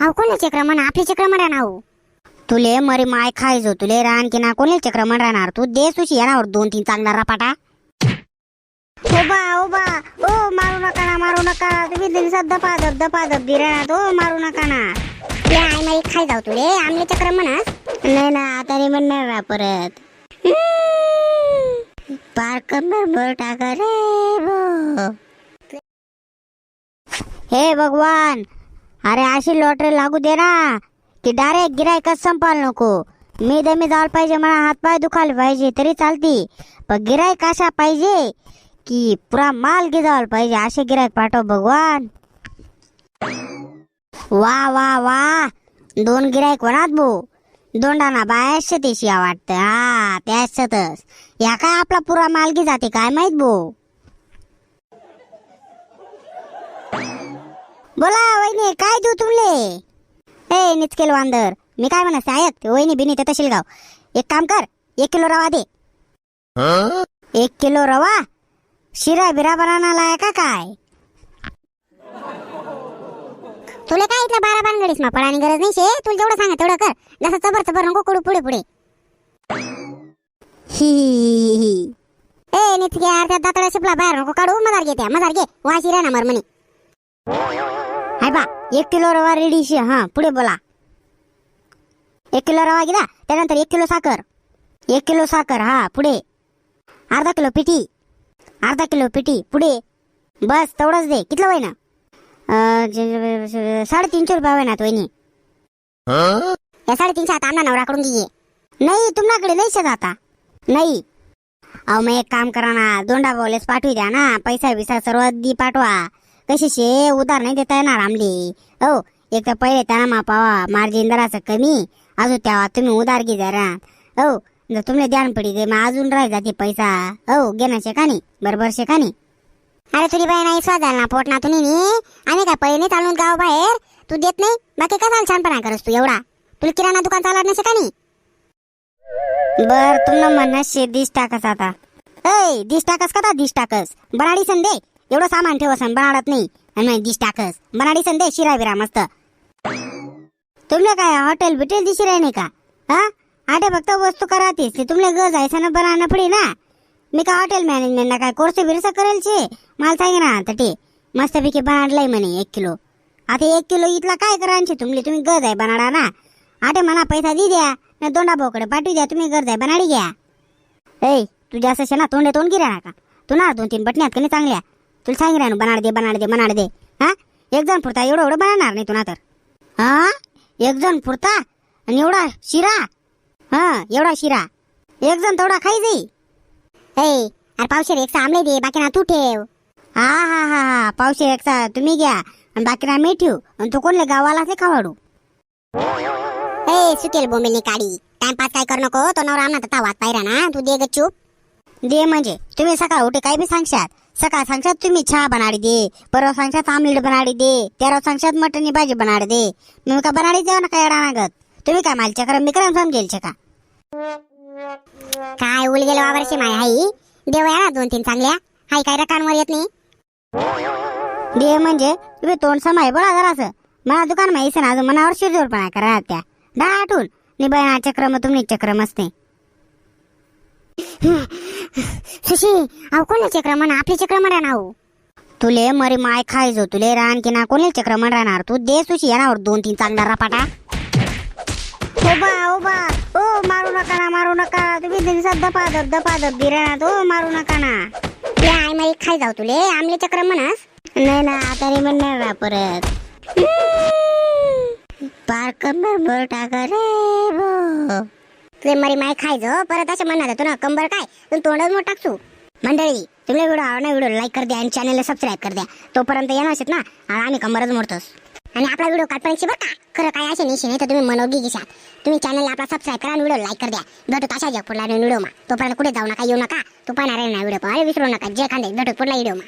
अहो कोणले चक्र म्हणा आपले चक्र म्हणा ना अहो. तुले मरी माय खायचो तुले रान की ना कोणले चक्र म्हण राहणार? तू दे सुशी येणार दोन तीन चांगला रपाटा. ओबा ओबा ओ मारू नका ना मारू नका. तुम्ही दिवसात दपा दप दपा दप दिरा तो मारू नका ना. ते आई माई खाय जाऊ तुले आमले चक्र म्हणा नाही ना आता नाही म्हणणार ना परत पार कंबर भर टाका रे भो. हे भगवान अरे अशी लॉटरी लागू दे ना की डायरेक्ट गिरायकच संपाल नको. मी दमी जायला पाहिजे मला हातपाय दुखायला पाहिजे तरी चालती. पण गिरायक अशा पाहिजे की पुरा माल गिजावला पाहिजे असे गिरायक पाठव भगवान. वा वा वा. दोन गिरायक कोणात भाऊ दोंडाना बायाशे तेशी वाटतं. हा त्याच्यातच या काय आपला पुरा मालगी जाते काय माहीत भाऊ बोला वहिनी काय देऊ तुमले? ए निचकेल वांदर. मी काय म्हणत ऐक वहिनी बिनी ते तशील गाव. एक काम कर एक किलो रवा दे. एक किलो रवा? शिरा बिरा बनाना लाय का काय? तुला काय इथलं बारा बानगडीस मा पडानी गरज नाही शे तुला जेवढं सांगा तेवढं कर. जसं चबर चबर नको कडू पुढे पुढे. ही ही, ही. ए निचके यार त्या दातळा शिपला बाहेर नको काढू. मजार घे त्या मजार घे. वाशी ना मर म्हणे. हाय बा एक किलो रवा रेडी शे. हा पुढे बोला. एक किलो रवा घ्या त्यानंतर एक किलो साखर. एक किलो साखर हा पुढे. अर्धा किलो पिठी. अर्धा किलो पिठी पुढे. बस तेवढंच दे. कितलं वय ना साडेतीनशे रुपये वय ना तो वहिनी या साडेतीनशे आता आमना नवराकडून घे. नाही तुमच्याकडे लईच आता. नाही. अहो मग एक काम करा ना दोंडा बोलेस पाठवू द्या ना. पैसा बिसा सर्व दी पाठवा. कशी शे उधार नाही देता येणार आमली. हो एक तर पहिले त्यांना मापावा मार्जिन दराचं कमी अजून तेव्हा तुम्ही उधार घे जरा. हो जर तुम्हाला ध्यान पडी गे मग अजून राहायचा जाते पैसा. हो घेणं शेकानी बरोबर शेकानी. अरे तुझी बाई नाही स्वाद ना पोटना तुम्ही नी आम्ही काय पहिले चालून गाव बाहेर? तू देत नाही? बाकी काय चाल छानपणा करस तू एवढा? तुला किराणा दुकान चालत नाही? शेकानी बर तुमनं म्हणणं शे दिस टाकस आता. ऐ दिस टाकस का दिस टाकस? बराडी सन दे. एवढं सामान ठेवसन बनाडत नाही. आणि मग दिस टाकस. बनाडी सन दे शिरा बिरा मस्त. तुमले काय हॉटेल बिटेल दिशी राही नाही का? हा? आटे फक्त वस्तू करातीस. ते तुमले गज आहे ना बनाना पडी ना. मी का हॉटेल मॅनेजमेंट ना काय कोर्स बिरस करेल छे मला सांगे ना ते. मस्तपैकी बनाडलाय म्हणे एक किलो. आता एक किलो इथला काय करायचे तुमले? तुम्ही गज आहे बनाडा ना. आटे म्हणा पैसा दे द्या ना दोंडा भाऊकडे पाठवू द्या तुम्ही गरज आहे बनाडी घ्या. ए तू जास्त शे ना तोंडे तोंड गिरा का तू ना दोन तीन बटण्यात कनी चांगल्या. तुला सांग ना बनाड दे बनाड दे बनाड दे. हा? एक जण पुरता एवढं एवढं बनणार नाही तुला तर. हा? एक जण पुरता आणि एवढा शिरा? हा एवढा शिरा. एक जण तेवढा खाई जाई. हे अरे पावशेर एकसा आमले दे बाकी ना तू ठेव. हा हा हा हा पावशेर एकचा तुम्ही घ्या आणि बाकी ना मी ठेवू. आणि तो कोणले गावाला ते खावाडू. ए सुकेल बोंबेलनी काढी टाइमपास काय करू नको तो नवरा आमना तर वाट पाहिरा ना तू दे गच्चूप दे म्हणजे. तुम्ही सकाळ उठे काय बी सांगशात. सकाळ सांगशात तुम्ही चहा बनाडी दे परवा सांगशात आमलेट बनाडी दे तेरा सांगशात मटणी भाजी बनाडी दे. मी का बनाडी देऊ ना काय नागत तुम्ही काय माल चक्रम मी करा समजेल का? काय उल गेलो वावरशी माय हाई? देव या ना दोन तीन चांगल्या? हाई काय रकानवर येत नाही? दे म्हणजे तुम्ही तोंड समाय बोला जरासं. मला दुकान माहिती ना अजून मनावर शिरजोडपणा करा त्या. दहा आठवून. निबाय चक्रम तुम्ही चक्रम असते. सुशी अहो कोणी चक्र म्हणा आपली चक्र म्हणा ना अहो. तुले मरी माय खायचो तुले रान की ना कोणी चक्र राहणार? तू दे सुशी येणार दोन तीन चांगला रपाटा. ओबा ओबा ओ मारू नका ना मारू नका. तुम्ही दिवसात दपा दप दपा दप गिरणार तो मारू नका ना. ते आय माई खाय जाऊ तुले आमले चक्र म्हणस नाही ना आता नाही म्हणणार ना परत. पार कमर बर टाका रे भो तुझे मरी माय खायचं हो, परत असं म्हणणार तू ना कंबर काय? तू तोंडच मोठ टाकसू. मंडळी तुम्ही व्हिडिओ आवडला व्हिडिओ लाईक कर द्या आणि चॅनलला सबस्क्राईब कर द्या. तोपर्यंत येणार असेल ना आणि आम्ही कंबरच मोडतोस. आणि आपला व्हिडिओ काढपर्यंत बरं का? खरं काय असे निशी नाही तर तुम्ही मनोगी घेशात. तुम्ही चॅनलला आपला सबस्क्राईब करा आणि व्हिडिओ लाईक कर द्या. भेटू तशा जग पुढला व्हिडिओ मा. तोपर्यंत कुठे जाऊ नका येऊ नका. तू पाहणार आहे ना व्हिडिओ पाहा विसरू नका जे खांदे भेटू पुढला व्हिडिओ मा.